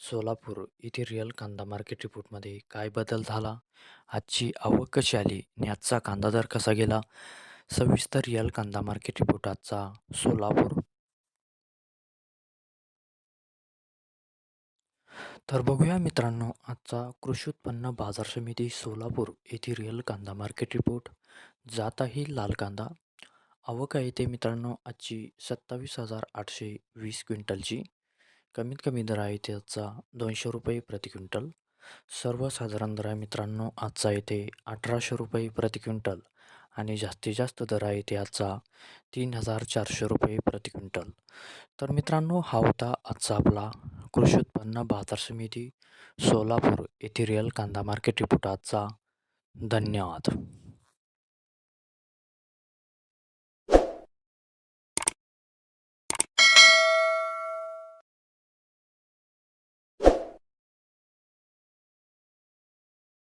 सोलापूर येथे रिअल कांदा मार्केट रिपोर्टमध्ये काय बदल झाला? आजची आवक कशी आली? आणि आजचा कांदा दर कसा गेला? सविस्तर रिअल कांदा मार्केट रिपोर्ट आजचा सोलापूर. तर बघूया मित्रांनो आजचा कृषी उत्पन्न बाजार समिती सोलापूर येथे रिअल कांदा मार्केट रिपोर्ट जात आहे लाल कांदा. आवक आहे ते मित्रांनो आजची सत्तावीस हजार आठशे वीस क्विंटलची. कमीत कमी दर आहे त्याचा दोनशे रुपये प्रति क्विंटल. सर्वसाधारण दर आहे मित्रांनो आजचा येते अठराशे रुपये प्रति क्विंटल आणि जास्तीत जास्त दर आहे त्याचा आजचा तीन हजार चारशे रुपये प्रति क्विंटल. तर मित्रांनो हा होता आजचा आपला कृषी उत्पन्न बाजार समिती सोलापूर येथे रिअल कांदा मार्केट रिपोर्ट आजचा. धन्यवाद.